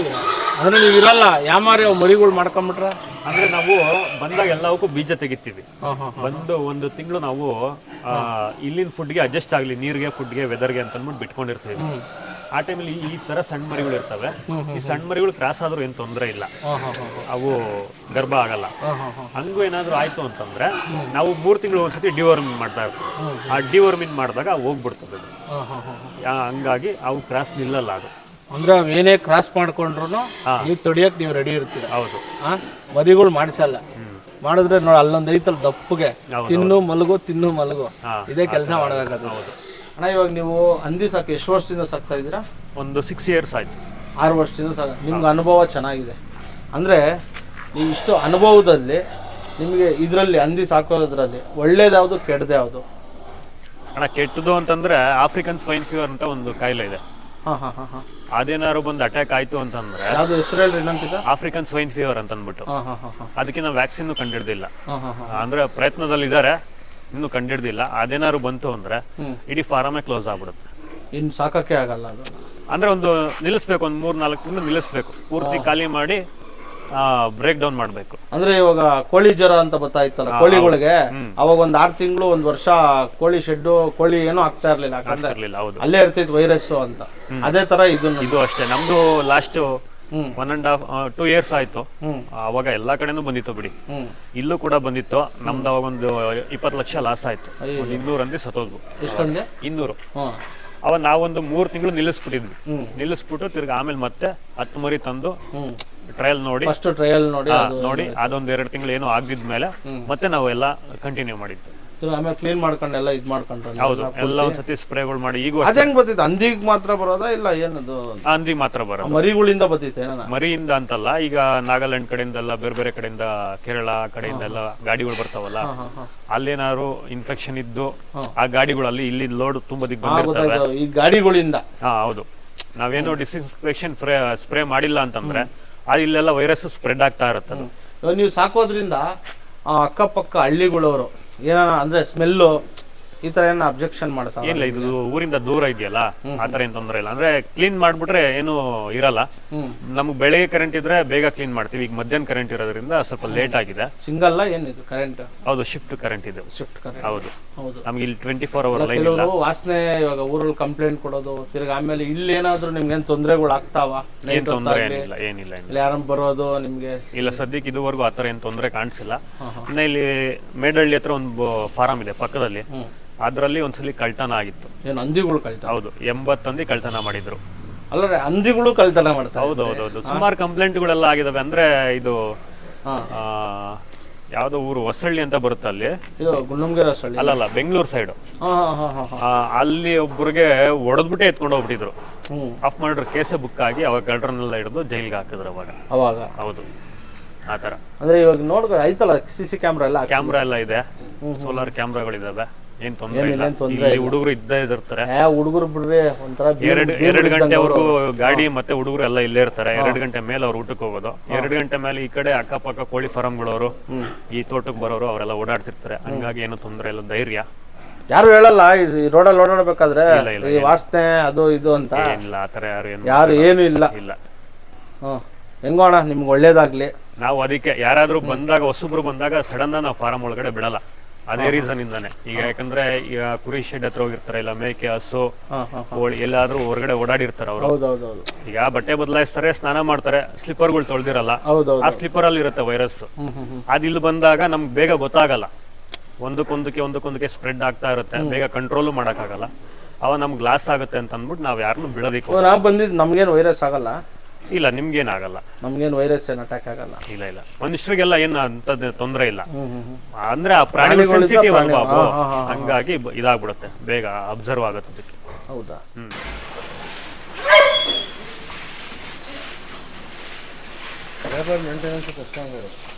[SPEAKER 2] ಅಂದ್ರೆ ನೀವು ಇರಲ್ಲ ಯಾಮಾರಿ ಮರಿಗಳು ಮಾಡ್ಕೊಂಬಿಟ್ರೆ?
[SPEAKER 1] ಅಂದ್ರೆ ನಾವು ಬಂದಾಗ ಎಲ್ಲವಕ್ಕೂ ಬೀಜ ತೆಗಿತೀವಿ. ಬಂದು ಒಂದು ತಿಂಗಳು ನಾವು ಇಲ್ಲಿನ ಫುಡ್ಗೆ ಅಡ್ಜಸ್ಟ್ ಆಗಲಿ ನೀರಿಗೆ ಫುಡ್ಗೆ ವೆದರ್ಗೆ ಅಂತ ಅಂದ್ಬಿಟ್ಟು ಬಿಟ್ಕೊಂಡಿರ್ತೀವಿ. ಆ ಟೈಮಲ್ಲಿ ಈ ತರ ಸಣ್ಣ ಮರಿಗಳು ಇರ್ತವೆ. ಈ ಸಣ್ಣ ಮರಿಗಳು ಕ್ರಾಸ್ ಆದ್ರೂ ಏನು ತೊಂದರೆ ಇಲ್ಲ. ಅವು ಗರ್ಭ ಆಗಲ್ಲ. ಹಂಗೂ ಏನಾದರೂ ಆಯ್ತು ಅಂತಂದ್ರೆ ನಾವು ಮೂರು ತಿಂಗಳು ಒಂದ್ಸತಿ ಡಿವರ್ಮಿನ್ ಮಾಡ್ತಾ ಇರ್ತೀವಿ. ಆ ಡಿವರ್ಮಿನ್ ಮಾಡಿದಾಗ ಹೋಗ್ಬಿಡ್ತದೆ ಹಂಗಾಗಿ ಅವು ಕ್ರಾಸ್ ನಿಲ್ಲಲ್ಲ ಅದು.
[SPEAKER 2] ಅಂದ್ರೆ ಏನೇ ಕ್ರಾಸ್ ಮಾಡ್ಕೊಂಡ್ರು ನೀವು ತೊಡಿಯಕ್ಕೆ ನೀವು ರೆಡಿ ಇರ್ತೀರ.
[SPEAKER 1] ಹೌದು.
[SPEAKER 2] ಮರಿಗಳು ಮಾಡಿಸಲ್ಲ. ಮಾಡಿದ್ರೆ ನೋಡಿ ಅಲ್ಲೊಂದು ಐತಲ್ಲ ದಪ್ಪಗೆ. ತಿನ್ನು ಮಲಗು ತಿನ್ನು ಮಲಗು. ಇದೇ ಕೆಲಸ ಮಾಡಬೇಕಾದ್ರೆ ಅಣ್ಣ ಇವಾಗ ನೀವು ಹಂದಿ ಸಾಕು ಎಷ್ಟು ವರ್ಷದಿಂದ ಸಾಕ್ತಾ ಇದ್ದೀರಾ?
[SPEAKER 1] ಒಂದು ಸಿಕ್ಸ್ ಇಯರ್ಸ್ ಆಯ್ತು.
[SPEAKER 2] ಆರು ವರ್ಷದಿಂದ ಸಾಕ. ನಿಮ್ಗೆ ಅನುಭವ ಚೆನ್ನಾಗಿದೆ. ಅಂದರೆ ನೀವು ಇಷ್ಟು ಅನುಭವದಲ್ಲಿ ನಿಮಗೆ ಇದರಲ್ಲಿ ಹಂದಿ ಸಾಕೋದ್ರಲ್ಲಿ ಒಳ್ಳೇದ್ಯಾವುದು ಕೆಟ್ಟದ್ದು ಯಾವುದು?
[SPEAKER 1] ಅಣ್ಣ ಕೆಟ್ಟದು ಅಂತಂದ್ರೆ ಆಫ್ರಿಕನ್ ಸ್ವೈನ್ ಫೀವರ್ ಅಂತ ಒಂದು ಕಾಯಿಲೆ ಇದೆ.
[SPEAKER 2] ಹಾಂ ಹಾಂ ಹಾಂ ಹಾಂ.
[SPEAKER 1] ಅದೇನಾದ್ರು ಬಂದು ಅಟ್ಯಾಕ್ ಆಯ್ತು ಅಂತಂದ್ರೆ
[SPEAKER 2] ಯಾವುದು ಹೆಸರು ಹೇಳ್ರಿ
[SPEAKER 1] ಆಫ್ರಿಕನ್ ಸ್ವೈನ್ ಫೀವರ್ ಅಂತ ಅಂದ್ಬಿಟ್ಟು
[SPEAKER 2] ಹಾಂ ಹಾಂ ಹಾಂ ಹಾಂ.
[SPEAKER 1] ಅದಕ್ಕೆ ನಾವು ವ್ಯಾಕ್ಸಿನ್ ಕಂಡಿಡ್ದಿಲ್ಲ.
[SPEAKER 2] ಹಾಂ ಹಾಂ ಹಾಂ
[SPEAKER 1] ಅಂದ್ರೆ ಪ್ರಯತ್ನದಲ್ಲಿ ಇದ್ದಾರೆ ಇನ್ನೂ ಕಂಡಿಡ್ದಿಲ್ಲ. ಅದೇನಾದ್ರು ಬಂತು ಅಂದ್ರೆ. ಇಡೀ ಫಾರಮೇ ಕ್ಲೋಸ್ ಆಗ್ಬಿಡುತ್ತೆ.
[SPEAKER 2] ಇನ್ನು ಸಾಕಕ್ಕೆ ಆಗಲ್ಲ ಅದು.
[SPEAKER 1] ಅಂದ್ರೆ ಒಂದು ನಿಲ್ಲಿಸ್ಬೇಕು ಒಂದು ಮೂರ್ ನಾಲ್ಕು ತಿಂಗಳು ನಿಲ್ಲಿಸ್ಬೇಕು. ಪೂರ್ತಿ ಖಾಲಿ ಮಾಡಿ ಬ್ರೇಕ್ ಡೌನ್ ಮಾಡಬೇಕು.
[SPEAKER 2] ಅಂದ್ರೆ ಇವಾಗ ಕೋಳಿ ಜ್ವರ ಅಂತ ಬರ್ತಾಯಿತ್ತಲ್ಲ ಕೋಳಿಗಳಿಗೆ ಅವಾಗ ಒಂದ್ ಆರ್ ತಿಂಗಳು ಒಂದ್ ವರ್ಷ ಕೋಳಿ ಶೆಡ್ ಕೋಳಿ ಏನು ಆಗ್ತಾ ಇರ್ಲಿಲ್ಲ ಯಾಕಂದ್ರೆ
[SPEAKER 1] ಇರ್ಲಿಲ್ಲ ಹೌದು.
[SPEAKER 2] ಅಲ್ಲೇ ಇರ್ತಿತ್ತು ವೈರಸ್ ಅಂತ. ಅದೇ ತರ ಇದು
[SPEAKER 1] ಇದು ಅಷ್ಟೇ. ನಮ್ದು last. One and half two years ಆಯ್ತು. ಅವಾಗ ಎಲ್ಲಾ ಕಡೆನೂ ಬಂದಿತ್ತು ಬಿಡಿ. ಇಲ್ಲೂ ಕೂಡ ಬಂದಿತ್ತು. ನಮ್ದು ಅವಾಗ ಒಂದು ಇಪ್ಪತ್ತು ಲಕ್ಷ ಲಾಸ್ ಆಯ್ತು. ಒಂದು ಇನ್ನೂರು ಅಂದಿ ಸತ್ತೋದ್ವು. ಇನ್ನೂರು. ಅವಾಗ ನಾವೊಂದು ಮೂರು ತಿಂಗಳು ನಿಲ್ಲಿಸ್ಬಿಟ್ಟಿದ್ವಿ. ನಿಲ್ಲಿಸ್ಬಿಟ್ಟು ತಿರ್ಗಿ ಆಮೇಲೆ ಮತ್ತೆ ಹತ್ತು ಮರಿ ತಂದು ಟ್ರಯಲ್ ನೋಡಿ.
[SPEAKER 2] ಟ್ರಯಲ್ ನೋಡಿ
[SPEAKER 1] ನೋಡಿ ಅದೊಂದ್ ಎರಡು ತಿಂಗಳು ಏನೋ ಆಗದಿದ್ಮೇಲೆ ಮತ್ತೆ ನಾವು ಎಲ್ಲ ಕಂಟಿನ್ಯೂ ಮಾಡಿದ್ವಿ
[SPEAKER 2] ಆಮೇಲೆ ಕ್ಲೀನ್ ಮಾಡ್ಕೊಂಡು ಎಲ್ಲ ಇದು ಮಾಡ್ಕೊಂಡ್ರೆ
[SPEAKER 1] ಹೌದು ಎಲ್ಲ ಒಂದ್ಸತಿ ಸ್ಪ್ರೇಗಳು ಮಾಡಿ ಈಗ
[SPEAKER 2] ಅದ್ ಹೆಂಗ್ ಬರ್ತೈತೆ? ಮಾತ್ರ ಬರೋದಾ ಇಲ್ಲ ಏನದು?
[SPEAKER 1] ಅಂದಿ ಮಾತ್ರ ಬರೋದು.
[SPEAKER 2] ಮರಿಗಳಿಂದ ಬರ್ತೈತೆ ಏನ
[SPEAKER 1] ಮರಿಯಿಂದ ಅಂತಲ್ಲ ಈಗ ನಾಗಾಲ್ಯಾಂಡ್ ಕಡೆಯಿಂದ ಎಲ್ಲ ಬೇರೆ ಬೇರೆ ಕಡೆಯಿಂದ ಕೇರಳ ಕಡೆಯಿಂದ ಎಲ್ಲ ಗಾಡಿಗಳು ಬರ್ತಾವಲ್ಲ ಅಲ್ಲೇನಾದ್ರು ಇನ್ಫೆಕ್ಷನ್ ಇದ್ದು ಆ ಗಾಡಿಗಳು ಅಲ್ಲಿ ಇಲ್ಲಿ ಲೋಡ್ ತುಂಬದಿಕ್ ಬಂದಿರ್ತವೆ
[SPEAKER 2] ಗೊತ್ತಾಯ್ತು. ಈ ಗಾಡಿಗಳಿಂದ.
[SPEAKER 1] ಹಾ ಹೌದು. ನಾವೇನೋ ಡಿಸ್ಇನ್ಫೆಕ್ಷನ್ ಸ್ಪ್ರೇ ಮಾಡಿಲ್ಲ ಅಂತಂದ್ರೆ ಅದು ಇಲ್ಲೆಲ್ಲ ವೈರಸ್ ಸ್ಪ್ರೆಡ್ ಆಗ್ತಾ ಇರುತ್ತೆ
[SPEAKER 2] ನೀವು ಸಾಕೋದ್ರಿಂದ ಅಕ್ಕಪಕ್ಕ ಹಳ್ಳಿಗಳವರು ಏನಾನ ಅಂದರೆ ಸ್ಮೆಲ್ಲು ಈ ತರ ಏನ ಅಬ್ಜೆಕ್ಷನ್ ಮಾಡ್ತಾರೆ
[SPEAKER 1] ಇಲ್ಲ ಇದು ಊರಿಂದ ದೂರ ಇದೆಯಲ್ಲ? ಆತರ ಏನ್ ತೊಂದ್ರೆ ಇಲ್ಲ. ಅಂದ್ರೆ ಕ್ಲೀನ್ ಮಾಡ್ಬಿಟ್ರೆ ಏನು ಇರಲ್ಲ. ನಮ್ಗೆ ಬೆಳಗ್ಗೆ ಕರೆಂಟ್ ಇದ್ರೆ ಬೇಗ ಕ್ಲೀನ್ ಮಾಡ್ತೀವಿ. ಈಗ ಮಧ್ಯಾಹ್ನ ಕರೆಂಟ್ ಇರೋದ್ರಿಂದ ಸ್ವಲ್ಪ ಲೇಟ್ ಆಗಿದೆ.
[SPEAKER 2] ಸಿಂಗಲ್ ಏನಿದು ಕರೆಂಟ್
[SPEAKER 1] ಹೌದು ಶಿಫ್ಟ್ ಕರೆಂಟ್ ಇದೆ.
[SPEAKER 2] ಶಿಫ್ಟ್ ಕರೆಂಟ್
[SPEAKER 1] ಹೌದು.
[SPEAKER 2] ಹೌದು.
[SPEAKER 1] ನಮ್ಗೆ ಇಲ್ಲಿ ಟ್ವೆಂಟಿ ಫೋರ್ ಅವರ್ ಲೈನ್ ಇಲ್ಲ.
[SPEAKER 2] ವಾಸನೆ ಇವಾಗ ಊರಲ್ಲಿ ಕಂಪ್ಲೇಂಟ್ ಕೊಡೋದು ತಿರ್ಗಿ ಆಮೇಲೆ ಇಲ್ಲಿ ಏನಾದ್ರು ನಿಮ್ಗೆ ಏನ್ ತೊಂದರೆಗಳು ಆಗ್ತಾವ?
[SPEAKER 1] ಏನ್ ತೊಂದರೆ ಏನಿಲ್ಲ ಏನಿಲ್ಲ
[SPEAKER 2] ಯಾರನ್ನ ಬರೋದು ನಿಮ್ಗೆ?
[SPEAKER 1] ಇಲ್ಲ ಸದ್ಯಕ್ಕೆ ಇದುವರೆಗೂ ಆತರ ಏನ್ ತೊಂದರೆ ಕಾಣಿಸಿಲ್ಲ. ಇನ್ನ ಇಲ್ಲಿ ಮೇಡಹಳ್ಳಿ ಹತ್ರ ಒಂದು ಫಾರಂ ಇದೆ ಪಕ್ಕದಲ್ಲಿ. ಅದ್ರಲ್ಲಿ ಒಂದ್ಸಲಿ ಕಳ್ತನ ಆಗಿತ್ತು.
[SPEAKER 2] ಏನು ಅಂದಿಗಳು ಕಳ್ತ
[SPEAKER 1] ಹೌದು ಎಂಬತ್ತಂದಿ ಕಳ್ತನ ಮಾಡಿದ್ರು.
[SPEAKER 2] ಅಲ್ಲ ಹಂದಿಗಳು ಕಳ್ತನ ಮಾಡ್ತಾರೆ.
[SPEAKER 1] ಹೌದು ಹೌದು ಹೌದು. ಸುಮಾರು ಕಂಪ್ಲೇಂಟ್ಗಳೆಲ್ಲ ಆಗಿದಾವೆ. ಅಂದ್ರೆ ಇದು ಆ, ಯಾವ್ದೋ ಊರು ಹೊಸಳ್ಳಿ ಅಂತ ಬರುತ್ತೆ ಅಲ್ಲಿ.
[SPEAKER 2] ಇದು ಸಳ್ಳಿ
[SPEAKER 1] ಅಲ್ಲಲ್ಲ ಬೆಂಗಳೂರು ಸೈಡ್
[SPEAKER 2] ಹಾ ಹಾ ಹಾ ಹಾ
[SPEAKER 1] ಅಲ್ಲಿ ಒಬ್ಬರಿಗೆ ಹೊಡೆದ್ಬಿಟ್ಟೆ ಎತ್ಕೊಂಡು ಹೋಗ್ಬಿಟ್ಟಿದ್ರು. ಆಫ್ ಮಾಡಿದ್ರು ಕೇಸೇ ಬುಕ್ ಆಗಿ ಅವಾಗ ಕಳ್ಳರನ್ನೆಲ್ಲ ಹಿಡಿದು ಜೈಲ್ಗೆ ಹಾಕಿದ್ರು ಅವಾಗ.
[SPEAKER 2] ಅವಾಗ?
[SPEAKER 1] ಹೌದು. ಆ ಥರ.
[SPEAKER 2] ಅಂದ್ರೆ ಇವಾಗ ನೋಡ್ಕೊ ಐತಲ್ಲ ಸಿ ಸಿ ಕ್ಯಾಮ್ರಾ ಎಲ್ಲ
[SPEAKER 1] ಕ್ಯಾಮ್ರಾ ಎಲ್ಲ ಇದೆ. ಸೋಲಾರ್ ಕ್ಯಾಮ್ರಾಗಳಿದಾವೆ ಏನ್ ಫಾರಂ ಇಲ್ಲ.
[SPEAKER 2] ಏನಿಲ್ಲ, ಏನ್ ತೊಂದ್ರೆ
[SPEAKER 1] ಇಲ್ಲಿ ಹುಡುಗರು ಇದ್ದೇ ಇರ್ತಾರೆ
[SPEAKER 2] ಏ ಹುಡುಗರು ಬಿಡ್ರಿ ಒಂಥರ ಬೀರ್-
[SPEAKER 1] ಎರಡು
[SPEAKER 2] ಬೀರ್
[SPEAKER 1] ಎರಡು
[SPEAKER 2] ಬಿದ್ದಂಗೆ
[SPEAKER 1] ಗಂಟೆವರೆಗೂ ಗಾಡಿ ಮತ್ತೆ ಹುಡುಗರು ಎಲ್ಲ ಇಲ್ಲೇ ಇರ್ತಾರೆ. ಎರಡು ಗಂಟೆ ಮೇಲೆ ಅವ್ರು ಊಟಕ್ಕೆ ಹೋಗೋದು. ಎರಡು ಗಂಟೆ ಮೇಲೆ ಈ ಕಡೆ ಅಕ್ಕಪಕ್ಕ ಕೋಳಿ ಫಾರಂಗಳವರು ಈ ತೋಟಕ್ಕೆ ಬರೋರು ಅವರೆಲ್ಲ ಓಡಾಡ್ತಿರ್ತಾರೆ. ಹಂಗಾಗಿ ಏನು ತೊಂದರೆ ಇಲ್ಲ ಧೈರ್ಯ.
[SPEAKER 2] ಯಾರು ಹೇಳಲ್ಲ ಈ ರೋಡಲ್ಲಿ ಓಡಾಡ್ಬೇಕಾದ್ರೆ
[SPEAKER 1] ಇಲ್ಲ, ಇಲ್ಲ,
[SPEAKER 2] ಈ ವಾಸನೆ ಅದು ಇದು ಅಂತ.
[SPEAKER 1] ಇಲ್ಲ ಆ ಥರ ಯಾರು ಏನು
[SPEAKER 2] ಯಾರು ಏನು ಇಲ್ಲ.
[SPEAKER 1] ಇಲ್ಲ.
[SPEAKER 2] ಹ್ಮ್ ಹೆಂಗೋಣ ನಿಮ್ಗೆ ಒಳ್ಳೇದಾಗ್ಲಿ.
[SPEAKER 1] ನಾವು ಅದಕ್ಕೆ ಯಾರಾದ್ರೂ ಬಂದಾಗ ಹೊಸಬ್ರು ಬಂದಾಗ ಸಡನ್ ನಾವು ಫಾರಂ ಒಳಗಡೆ ಬಿಡಲ್ಲ. ಅದೇ ರೀಸನ್ ಇಂದಾನೆ ಈಗ ಯಾಕಂದ್ರೆ ಈಗ ಕುರಿ ಶೆಡ್ ಹತ್ರ ಹೋಗಿರ್ತಾರೆ ಇಲ್ಲ ಮೇಕೆ ಹಸು ಕೋಳಿ ಎಲ್ಲಾದ್ರೂ ಹೊರಗಡೆ ಓಡಾಡಿರ್ತಾರೆ ಅವರು. ಈಗ ಬಟ್ಟೆ ಬದಲಾಯಿಸ್ತಾರೆ ಸ್ನಾನ ಮಾಡ್ತಾರೆ ಸ್ಲಿಪ್ಪರ್ಗಳು ತೊಳೆದಿರಲ್ಲ ಆ ಸ್ಲಿಪ್ಪರ್ ಅಲ್ಲಿ ಇರುತ್ತೆ ವೈರಸ್.
[SPEAKER 2] ಹ್ಮ್ ಹ್ಮ್ ಹ್ಮ್.
[SPEAKER 1] ಅದ್ ಇಲ್ಲಿ ಬಂದಾಗ ನಮ್ಗೆ ಬೇಗ ಗೊತ್ತಾಗಲ್ಲ. ಒಂದಕ್ಕೊಂದಕ್ಕೆ ಒಂದಕ್ಕೊಂದಕ್ಕೆ ಸ್ಪ್ರೆಡ್ ಆಗ್ತಾ ಇರುತ್ತೆ. ಬೇಗ ಕಂಟ್ರೋಲು ಆಗಲ್ಲ ಅವ ನಮ್ಗೆ ಗ್ಲಾಸ್ ಆಗುತ್ತೆ ಅಂತ ಅಂದ್ಬಿಟ್ಟು ನಾವ್ ಯಾರನ್ನು ಬಿಡೋದಿಕ್ಕೆ
[SPEAKER 2] ಬಂದಿದ್ ನಮ್ಗೇನು ವೈರಸ್ ಆಗಲ್ಲ.
[SPEAKER 1] ಇಲ್ಲ ನಿಮ್ಗೇನಾಗಲ್ಲ.
[SPEAKER 2] ನಮ್ಗೇನು ವೈರಸ್ ಏನು ಅಟ್ಯಾಕ್ ಆಗಲ್ಲ.
[SPEAKER 1] ಇಲ್ಲ ಇಲ್ಲ. ಮನುಷ್ಯರಿಗೆಲ್ಲ ಏನು ಅಂತದ್ ತೊಂದರೆ ಇಲ್ಲ. ಅಂದ್ರೆ ಆ
[SPEAKER 2] ಪ್ರಾಣಿ
[SPEAKER 1] ಸೆನ್ಸಿಟಿವ್ ಅಲ್ವಾ ಅವು? ಹಂಗಾಗಿ ಬ- ಇದಾಗ್ಬಿಡುತ್ತೆ. ಬೇಗ ಅಬ್ಸರ್ವ್ ಆಗುತ್ತೆ ಅದಕ್ಕೆ.
[SPEAKER 2] ಹೌದಾ?
[SPEAKER 1] ಹ್ಮ್.
[SPEAKER 2] ಲೇಬರ್ ಮೇಂಟೆನೆನ್ಸ್ ಕಷ್ಟ ಆಗೋದು